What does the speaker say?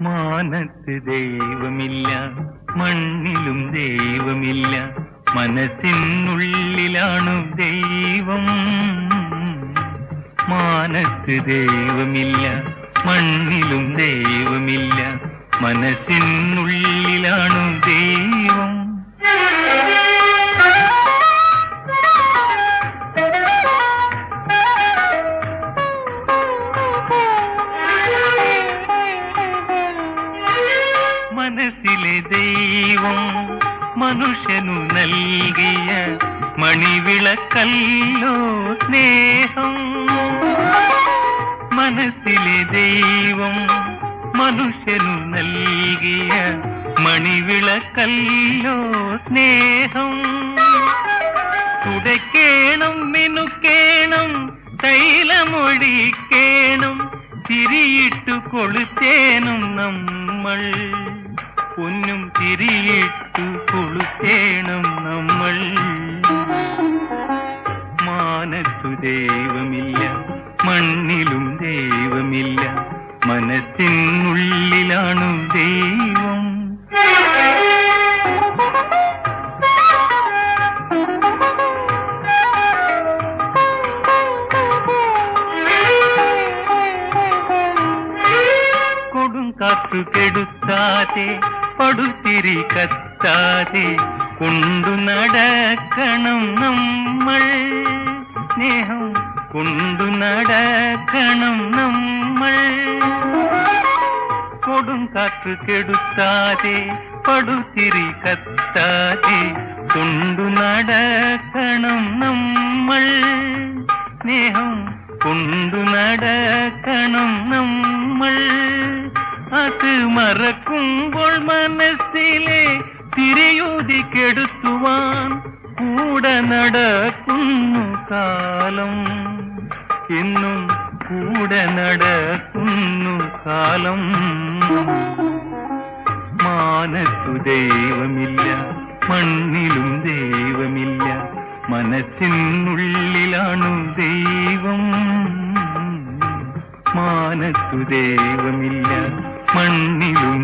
മാനത്ത് ദൈവമില്ല മണ്ണിലും ദൈവമില്ല മനസ്സിനുള്ളിലാണു ദൈവം. മാനത്ത് ദൈവമില്ല മണ്ണിലും ദൈവമില്ല മനസ്സിനുള്ളിലാണു ദൈവം. മനസ്സിലെ ദൈവം മനുഷ്യനു നൽകിയ മണിവിളക്കല്ലോ സ്നേഹം. മനസ്സിലെ ദൈവം മനുഷ്യനു നൽകിയ മണിവിളക്കല്ലോ സ്നേഹം. തുടക്കേണം മിനുക്കേണം തൈലമൊഴിക്കേണം തിരിയിട്ടു കൊളുത്തേനും നമ്മൾ. പൊന്നും തിരിയിട്ടു കൊളുത്തേണം നമ്മൾ. മാനത്തു ദൈവമില്ല മണ്ണിലും ദൈവമില്ല മനത്തിനുള്ളിലാണ് ദൈവം. കൊടുങ്കാത്തു കെടുത്താതെ പടുത്തിരി കത്താതെ കൊണ്ടു നടക്കണം നമ്മൾ. സ്നേഹം കൊണ്ടു നടക്കണം നമ്മൾ. കൊടുങ്കാറ്റ് കെടുത്താതെ പടുത്തിരി കത്താതെ കൊണ്ടു നടക്കണം നമ്മൾ. സ്നേഹം കൊണ്ടു നടക്കണം നമ്മൾ. അത് മറക്കുമ്പോൾ മനസ്സിലെ തിരയൂതി കെടുത്തുവാൻ കൂടെ നടക്കുന്നു കാലം. എന്നും കൂടെ നടക്കുന്നു കാലം. മാനത്തു ദൈവമില്ല മണ്ണിലും ദൈവമില്ല മനസ്സിനുള്ളിലാണു ദൈവം. മാനത്തു ദൈവമില്ല മണ്ണിലും